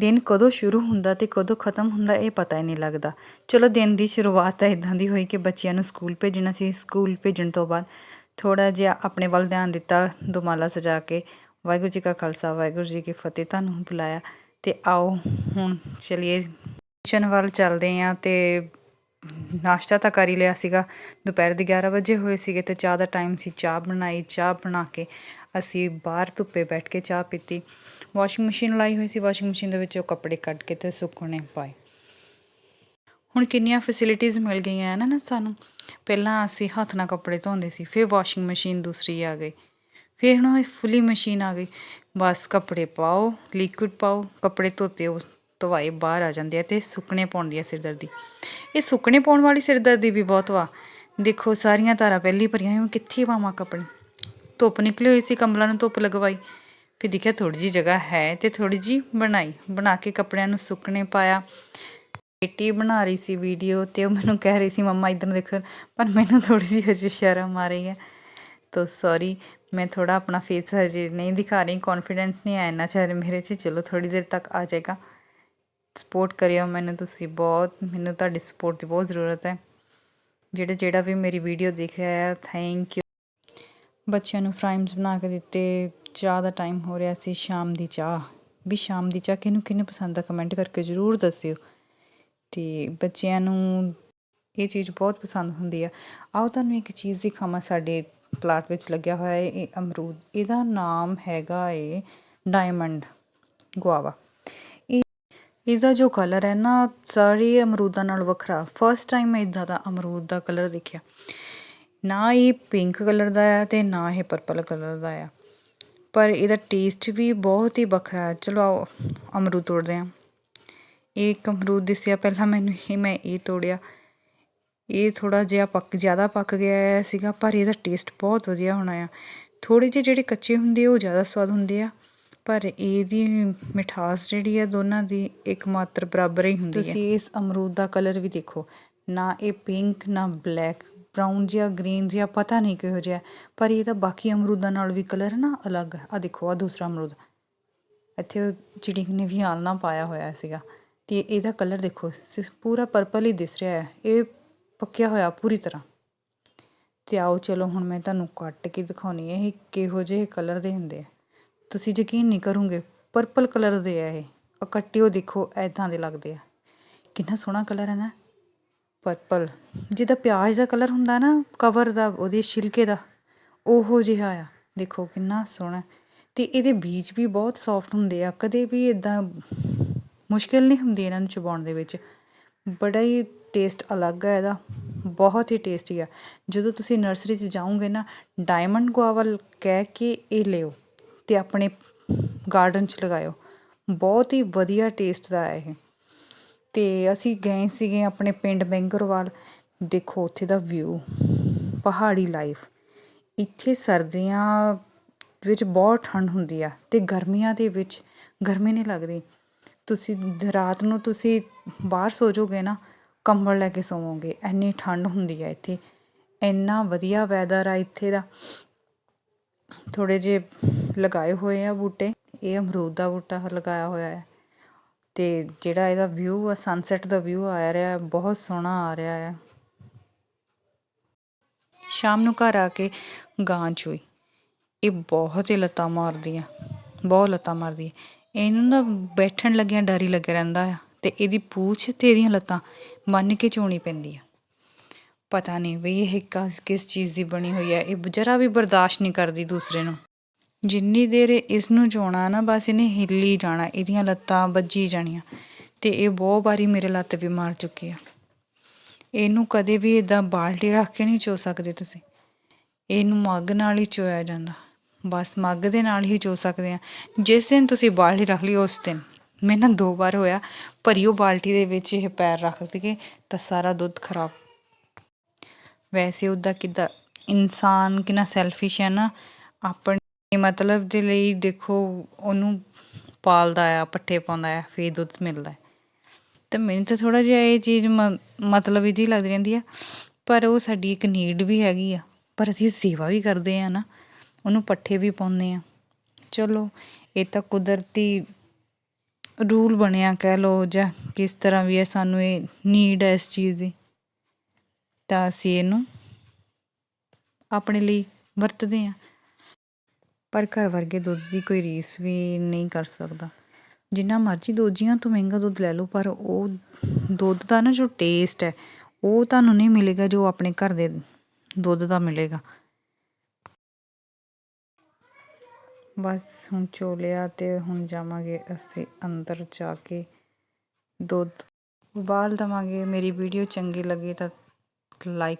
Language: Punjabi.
ਦਿਨ ਕਦੋਂ ਸ਼ੁਰੂ ਹੁੰਦਾ ਤੇ ਕਦੋਂ ਖਤਮ ਹੁੰਦਾ ਇਹ ਪਤਾ ਹੀ ਨਹੀਂ ਲੱਗਦਾ। ਚਲੋ ਦਿਨ ਦੀ ਸ਼ੁਰੂਆਤ ਤਾਂ ਇਦਾਂ ਦੀ ਹੋਈ ਕਿ ਬੱਚਿਆਂ ਨੂੰ ਸਕੂਲ ਭੇਜਣਾ ਸੀ। ਸਕੂਲ ਭੇਜਣ ਤੋਂ ਬਾਅਦ ਥੋੜਾ ਜਿਹਾ ਆਪਣੇ ਵੱਲ ਧਿਆਨ ਦਿੱਤਾ, ਦੁਮਾਲਾ ਸਜਾ ਕੇ, ਵਾਹਿਗੁਰੂ ਜੀ ਕਾ ਖਾਲਸਾ, ਵਾਹਿਗੁਰੂ ਜੀ ਕੀ ਫਤਿਹ ਤੁਹਾਨੂੰ ਬੁਲਾਇਆ। ਤੇ ਆਓ ਹੁਣ ਚਲਿਏ। ਕਿਚਨ ਵੱਲ ਚੱਲਦੇ ਆਂ ਤੇ ਨਾਸ਼ਤਾ ਤਾਂ ਕਰ ਹੀ ਲਿਆ ਸੀਗਾ। ਦੁਪਹਿਰ ਦੇ 11 ਵਜੇ ਹੋਏ ਸੀਗੇ ਤੇ ਚਾਹ ਦਾ ਟਾਈਮ ਸੀ। ਚਾਹ ਬਣਾਈ, ਚਾਹ ਬਣਾ ਕੇ ਅਸੀਂ ਬਾਹਰ ਧੁੱਪੇ ਬੈਠ ਕੇ ਚਾਹ ਪੀਤੀ। ਵਾਸ਼ਿੰਗ ਮਸ਼ੀਨ ਲਾਈ ਹੋਈ ਸੀ, ਵਾਸ਼ਿੰਗ ਮਸ਼ੀਨ ਦੇ ਵਿੱਚ ਉਹ ਕੱਪੜੇ ਕੱਢ ਕੇ ਤੇ ਸੁੱਕਣੇ ਪਾਏ। ਹੁਣ ਕਿੰਨੀਆਂ ਫੈਸਿਲਿਟੀਆਂ ਮਿਲ ਗਈਆਂ ਹਨ ਨਾ ਸਾਨੂੰ। ਪਹਿਲਾਂ ਅਸੀਂ ਹੱਥ ਨਾਲ ਕੱਪੜੇ ਧੋਂਦੇ ਸੀ, ਫਿਰ ਵਾਸ਼ਿੰਗ ਮਸ਼ੀਨ ਦੂਸਰੀ ਆ ਗਈ। ਫਿਰ ਹੁਣ ਇਹ ਫੁੱਲੀ ਮਸ਼ੀਨ ਆ ਗਈ। ਬਸ ਕੱਪੜੇ ਪਾਓ ਲਿਕੁਇਡ ਪਾਓ, ਕੱਪੜੇ ਧੋਤੇ, ਉਹ ਧਵਾਏ, ਬਾਹਰ ਆ ਜਾਂਦੇ ਆ ਤੇ ਸੁੱਕਣੇ ਪਾਉਂਦੀ ਆ ਸਿਰਦਰਦੀ। ਇਹ ਸੁੱਕਣੇ ਪਾਉਣ ਵਾਲੀ ਸਿਰਦਰਦੀ ਵੀ ਬਹੁਤ ਵਾ। ਦੇਖੋ, ਸਾਰੀਆਂ ਧਾਰਾਂ ਪਹਿਲੀ ਭਰੀਆਂ ਹੋਈਆਂ ਕਿੱਥੇ ਪਾਵਾਂ ਕੱਪੜੇ? ਧੁੱਪ ਨਿਕਲੀ ਹੋਈ ਸੀ ਕੰਬਲਾਂ ਨੂੰ ਧੁੱਪ ਲਗਵਾਈ। ਫਿਰ ਦੇਖਿਆ ਥੋੜੀ ਜੀ ਜਗ੍ਹਾ ਹੈ ਤੇ ਥੋੜੀ ਜੀ ਬਣਾਈ। ਬਣਾ ਕੇ ਕੱਪੜਿਆਂ ਨੂੰ ਸੁੱਕਣੇ ਪਾਇਆ। ਬੇਟੀ ਬਣਾ ਰਹੀ ਸੀ ਵੀਡੀਓ ਤੇ ਉਹ ਮੈਨੂੰ ਕਹਿ ਰਹੀ ਸੀ, ਮੰਮਾ, ਇਧਰ ਦੇਖੋ। ਪਰ ਮੈਨੂੰ ਥੋੜੀ ਜਿਹੀ ਹਜੇ ਸ਼ਰਮ ਆ ਰਹੀ ਹੈ। ਤੋ ਸੌਰੀ ਮੈਂ ਥੋੜਾ ਆਪਣਾ ਫੇਸ ਹਜੇ ਨਹੀਂ ਦਿਖਾ ਰਹੀ ਕੌਨਫੀਡੈਂਸ ਨਹੀਂ ਆਇਆ ਇੰਨਾ ਚਿਹਰੇ ਮੇਰੇ 'ਚ ਚਲੋ ਥੋੜੀ ਦੇਰ ਤੱਕ ਆ ਜਾਏਗਾ। ਸਪੋਰਟ ਕਰਿਓ ਮੈਨੂੰ ਤੁਸੀਂ ਬਹੁਤ, ਮੈਨੂੰ ਤੁਹਾਡੀ ਸਪੋਰਟ ਦੀ ਬਹੁਤ ਜ਼ਰੂਰਤ ਹੈ। ਜਿਹੜਾ ਜਿਹੜਾ ਵੀ ਮੇਰੀ ਵੀਡੀਓ ਦੇਖ ਰਿਹਾ ਹੈ ਥੈਂਕ ਯੂ ਬੱਚਿਆਂ ਨੂੰ ਫਰਾਈਮਸ ਬਣਾ ਕੇ ਦਿੱਤੇ, ਚਾਹ ਦਾ ਟਾਈਮ ਹੋ ਰਿਹਾ ਸੀ, ਸ਼ਾਮ ਦੀ ਚਾਹ। ਵੀ ਸ਼ਾਮ ਦੀ ਚਾਹ ਕਿਹਨੂੰ ਕਿਹਨੂੰ ਪਸੰਦ ਆ? ਕਮੈਂਟ ਕਰਕੇ ਜ਼ਰੂਰ ਦੱਸਿਓ। ਅਤੇ ਬੱਚਿਆਂ ਨੂੰ ਇਹ ਚੀਜ਼ ਬਹੁਤ ਪਸੰਦ ਹੁੰਦੀ ਆ। ਆਓ ਤੁਹਾਨੂੰ ਇੱਕ ਚੀਜ਼ ਦਿਖਾਵਾਂ ਸਾਡੇ ਪਲਾਟ ਵਿੱਚ ਲੱਗਿਆ ਹੋਇਆ ਹੈ, ਇਹ ਅਮਰੂਦ। ਇਹਦਾ ਨਾਮ ਹੈਗਾ ਏ ਡਾਇਮੰਡ ਗੁਆਵਾ ਇਹ, ਇਹਦਾ ਜੋ ਕਲਰ ਹੈ ਨਾ, ਸਾਰੇ ਅਮਰੂਦਾਂ ਨਾਲ ਵੱਖਰਾ। ਫਸਟ ਟਾਈਮ ਮੈਂ ਇਦਾਂ ਦਾ ਅਮਰੂਦ ਦਾ ਕਲਰ ਦੇਖਿਆ। ਨਾ ਇਹ ਪਿੰਕ ਕਲਰ ਦਾ ਆ ਅਤੇ ਨਾ ਇਹ ਪਰਪਲ ਕਲਰ ਦਾ ਆ। ਪਰ ਇਹਦਾ ਟੇਸਟ ਵੀ ਬਹੁਤ ਹੀ ਵੱਖਰਾ ਹੈ ਚਲੋ ਆਓ, ਅਮਰੂਦ ਤੋੜਦੇ ਹਾਂ ਇਹ ਇੱਕ ਅਮਰੂਦ ਦਿਸਿਆ, ਪਹਿਲਾਂ ਮੈਨੂੰ ਇਹ ਮੈਂ ਇਹ ਤੋੜਿਆ। ਇਹ ਥੋੜਾ ਜਿਹਾ ਪੱਕ, ਜ਼ਿਆਦਾ ਪੱਕ ਗਿਆ ਸੀਗਾ, ਪਰ ਇਹਦਾ ਟੇਸਟ ਬਹੁਤ ਵਧੀਆ ਹੋਣਾ ਆ। ਥੋੜੇ ਜਿਹੇ ਜਿਹੜੇ ਕੱਚੇ ਹੁੰਦੇ ਉਹ ਜ਼ਿਆਦਾ ਸਵਾਦ ਹੁੰਦੇ ਆ। ਪਰ ਇਹਦੀ ਮਿਠਾਸ ਜਿਹੜੀ ਆ, ਦੋਨਾਂ ਦੀ ਇੱਕ ਮਾਤਰ ਬਰਾਬਰ ਹੀ ਹੁੰਦੀ ਹੈ ਤੁਸੀਂ ਇਸ ਅਮਰੂਦ ਦਾ ਕਲਰ ਵੀ ਦੇਖੋ। ਨਾ ਇਹ ਪਿੰਕ ਨਾ ਬਲੈਕ ਬਰਾਊਨ ਜਿਹਾ ਗ੍ਰੀਨ ਜਿਹਾ, ਪਤਾ ਨਹੀਂ ਕਿਹੋ ਜਿਹਾ ਪਰ ਇਹਦਾ ਬਾਕੀ ਅਮਰੂਦਾਂ ਨਾਲ ਵੀ ਕਲਰ ਨਾ ਅਲੱਗ ਆ ਦੇਖੋ ਆ ਦੂਸਰਾ ਅਮਰੂਦ। ਇੱਥੇ ਚਿੜੀ ਨੇ ਵੀ ਆਲਣਾ ਪਾਇਆ ਹੋਇਆ ਸੀਗਾ। ਤੇ ਇਹਦਾ ਕਲਰ ਦੇਖੋ ਪੂਰਾ ਪਰਪਲ ਹੀ ਦਿਸ ਰਿਹਾ ਹੈ। ਇਹ ਪੱਕਿਆ ਹੋਇਆ ਪੂਰੀ ਤਰ੍ਹਾਂ। ਤੇ ਆਓ ਚਲੋ, ਹੁਣ ਮੈਂ ਤੁਹਾਨੂੰ ਕੱਟ ਕੇ ਦਿਖਾਉਣੀ ਹੈ, ਇਹ ਕਿਹੋ ਜਿਹੇ ਕਲਰ ਦੇ ਹੁੰਦੇ ਆ। ਤੁਸੀਂ ਯਕੀਨ ਨਹੀਂ ਕਰੋਗੇ ਪਰਪਲ ਕਲਰ ਦੇ ਆ ਇਹ। ਆ ਕੱਟਿਓ ਦੇਖੋ ਐਦਾਂ ਦੇ ਲੱਗਦੇ ਆ। ਕਿੰਨਾ ਸੋਹਣਾ ਕਲਰ ਹੈ ਨਾ। ਪਰਪਲ ਜਿਹਦਾ ਪਿਆਜ਼ ਦਾ ਕਲਰ ਹੁੰਦਾ ਨਾ ਕਵਰ ਦਾ, ਉਹਦੇ ਛਿਲਕੇ ਦਾ, ਉਹੋ ਜਿਹਾ ਆ। ਦੇਖੋ ਕਿੰਨਾ ਸੋਹਣਾ ਤੇ ਇਹਦੇ ਬੀਜ ਵੀ ਬਹੁਤ ਸੌਫਟ ਹੁੰਦੇ ਆ। ਕਦੇ ਵੀ ਇਦਾਂ ਮੁਸ਼ਕਿਲ ਨਹੀਂ ਹੁੰਦੀ ਇਹਨਾਂ ਨੂੰ ਚਬਾਉਣ ਦੇ ਵਿੱਚ। ਬੜਾ ਹੀ ਟੇਸਟ ਅਲੱਗ ਹੈ ਇਹਦਾ। ਬਹੁਤ ਹੀ ਟੇਸਟੀ ਆ। ਜਦੋਂ ਤੁਸੀਂ ਨਰਸਰੀ 'ਚ ਜਾਓਗੇ ਨਾ ਡਾਇਮੰਡ ਗੁਆਵਾ ਕਹਿ ਕੇ ਇਹ ਲਿਓ ਤੇ ਆਪਣੇ ਗਾਰਡਨ 'ਚ ਲਗਾਇਓ। ਬਹੁਤ ਹੀ ਵਧੀਆ ਟੇਸਟ ਦਾ ਹੈ ਇਹ। ਅਤੇ ਅਸੀਂ ਗਏ ਸੀਗੇ ਆਪਣੇ ਪਿੰਡ ਬੈਂਗਰਵਾਲ। ਦੇਖੋ, ਉੱਥੇ ਦਾ ਵਿਊ ਪਹਾੜੀ ਲਾਈਫ ਇੱਥੇ ਸਰਦੀਆਂ ਵਿੱਚ ਬਹੁਤ ਠੰਡ ਹੁੰਦੀ ਆ ਅਤੇ ਗਰਮੀਆਂ ਦੇ ਵਿੱਚ, ਗਰਮੀ ਨਹੀਂ ਲੱਗਦੀ। ਤੁਸੀਂ ਰਾਤ ਨੂੰ ਤੁਸੀਂ ਬਾਹਰ ਸੋ ਜਾਓਗੇ ਨਾ, ਕੰਬਲ ਲੈ ਕੇ ਸੋਵੋਗੇ। ਐਨੀ ਠੰਡ ਹੁੰਦੀ ਆ ਇੱਥੇ। ਇੰਨਾ ਵਧੀਆ ਵੈਦਰ ਆ ਇੱਥੇ ਦਾ। ਥੋੜ੍ਹੇ ਜਿਹੇ ਲਗਾਏ ਹੋਏ ਆ ਬੂਟੇ। ਇਹ ਅਮਰੂਦ ਦਾ ਬੂਟਾ ਲਗਾਇਆ ਹੋਇਆ ਹੈ। ਅਤੇ ਜਿਹੜਾ ਇਹਦਾ ਵਿਊ ਆ ਸਨਸੈਟ ਦਾ ਵਿਊ ਆ ਰਿਹਾ ਬਹੁਤ ਸੋਹਣਾ ਆ ਰਿਹਾ ਆ ਸ਼ਾਮ ਨੂੰ ਘਰ ਆ ਕੇ ਗਾਂ ਚੋਈ। ਇਹ ਬਹੁਤ ਹੀ ਲੱਤਾਂ ਮਾਰਦੀ ਆ, ਬਹੁਤ ਲੱਤਾਂ ਮਾਰਦੀ ਹੈ ਇਹਨੂੰ ਨਾ ਬੈਠਣ ਲੱਗਿਆਂ ਡਰ ਹੀ ਲੱਗਿਆ ਰਹਿੰਦਾ ਆ ਤੇ ਇਹਦੀ ਪੂਛ ਤੇ ਇਹਦੀਆਂ ਲੱਤਾਂ ਮੰਨ ਕੇ ਚੋਣੀ ਪੈਂਦੀ ਆ। ਪਤਾ ਨਹੀਂ ਵੀ ਇਹ ਕਿਸ ਚੀਜ਼ ਦੀ ਬਣੀ ਹੋਈ ਹੈ ਇਹ ਜਰਾ ਵੀ ਬਰਦਾਸ਼ਤ ਨਹੀਂ ਕਰਦੀ ਦੂਸਰੇ ਨੂੰ। ਜਿੰਨੀ ਦੇਰ ਇਸ ਨੂੰ ਚੋਣਾ ਨਾ, ਬਸ ਇਹਨੇ ਹਿੱਲੀ ਜਾਣਾ, ਇਹਦੀਆਂ ਲੱਤਾਂ ਵੱਜੀ ਜਾਣੀਆਂ। ਤੇ ਇਹ ਬਹੁਤ ਵਾਰੀ ਮੇਰੇ ਲੱਤ ਵੀ ਮਾਰ ਚੁੱਕੀ ਆ। ਇਹਨੂੰ ਕਦੇ ਵੀ ਇਦਾਂ ਬਾਲਟੀ ਰੱਖ ਕੇ ਨਹੀਂ ਚੋ ਸਕਦੇ ਤੁਸੀਂ। ਇਹਨੂੰ ਮੱਗ ਨਾਲ ਹੀ ਚੋਇਆ ਜਾਂਦਾ। ਬਸ ਮੱਗ ਦੇ ਨਾਲ ਹੀ ਚੋ ਸਕਦੇ ਆ। ਜਿਸ ਦਿਨ ਤੁਸੀਂ ਬਾਲਟੀ ਰੱਖ ਲਈ, ਉਸ ਦਿਨ। ਮੈਂ ਨਾ ਦੋ ਵਾਰ ਹੋਇਆ, ਭਰੀ ਉਹ ਬਾਲਟੀ ਦੇ ਵਿੱਚ ਇਹ ਪੈਰ ਰੱਖ ਦਿੱਤੇ ਤਾਂ ਸਾਰਾ ਦੁੱਧ ਖਰਾਬ। ਵੈਸੇ ਉਹਦਾ ਕਿਦਾਂ, ਇਨਸਾਨ ਕਿੰਨਾ ਸੈਲਫਿਸ਼ ਹੈ ਨਾ, ਆਪਣੇ ਮਤਲਬ ਦੇ ਲਈ ਦੇਖੋ ਉਹਨੂੰ ਪਾਲਦਾ ਆ, ਪੱਠੇ ਪਾਉਂਦਾ ਆ, ਫਿਰ ਦੁੱਧ ਮਿਲਦਾ ਤੇ ਮੈਨੂੰ ਤਾਂ ਥੋੜ੍ਹਾ ਜਿਹਾ ਇਹ ਚੀਜ਼ ਮ, ਮਤਲਬ ਇਹਦੀ ਲੱਗਦੀ ਰਹਿੰਦੀ ਆ, ਪਰ ਉਹ ਸਾਡੀ ਇੱਕ ਨੀਡ ਵੀ ਹੈਗੀ ਆ। ਪਰ ਅਸੀਂ ਸੇਵਾ ਵੀ ਕਰਦੇ ਹਾਂ ਨਾ, ਉਹਨੂੰ ਪੱਠੇ ਵੀ ਪਾਉਂਦੇ ਹਾਂ ਚਲੋ, ਇਹ ਤਾਂ ਕੁਦਰਤੀ ਰੂਲ ਬਣਿਆ ਕਹਿ ਲਓ ਜਾਂ ਕਿਸ ਤਰ੍ਹਾਂ ਵੀ ਹੈ ਸਾਨੂੰ ਇਹ ਨੀਡ ਹੈ ਇਸ ਚੀਜ਼ ਦੀ। ਤਾਂ ਅਸੀਂ ਇਹਨੂੰ ਆਪਣੇ ਲਈ ਵਰਤਦੇ ਹਾਂ ਪਰ ਘਰ ਵਰਗੇ ਦੁੱਧ ਦੀ ਕੋਈ ਰੀਸ ਵੀ ਨਹੀਂ ਕਰ ਸਕਦਾ। ਜਿੰਨਾ ਮਰਜ਼ੀ ਦੂਜੀਆਂ ਤੋਂ ਮਹਿੰਗਾ ਦੁੱਧ ਲੈ ਲਓ, ਪਰ ਉਹ ਦੁੱਧ ਦਾ ਨਾ ਜੋ ਟੇਸਟ ਹੈ, ਉਹ ਤੁਹਾਨੂੰ ਨਹੀਂ ਮਿਲੇਗਾ ਜੋ ਆਪਣੇ ਘਰ ਦੇ ਦੁੱਧ ਦਾ ਮਿਲੇਗਾ। ਬਸ ਹੁਣ ਚੋਲਿਆ ਤੇ ਹੁਣ ਜਾਵਾਂਗੇ ਅਸੀਂ ਅੰਦਰ ਜਾ ਕੇ ਦੁੱਧ ਉਬਾਲ ਦੇਵਾਂਗੇ। ਮੇਰੀ ਵੀਡੀਓ ਚੰਗੀ ਲੱਗੀ ਤਾਂ ਲਾਈਕ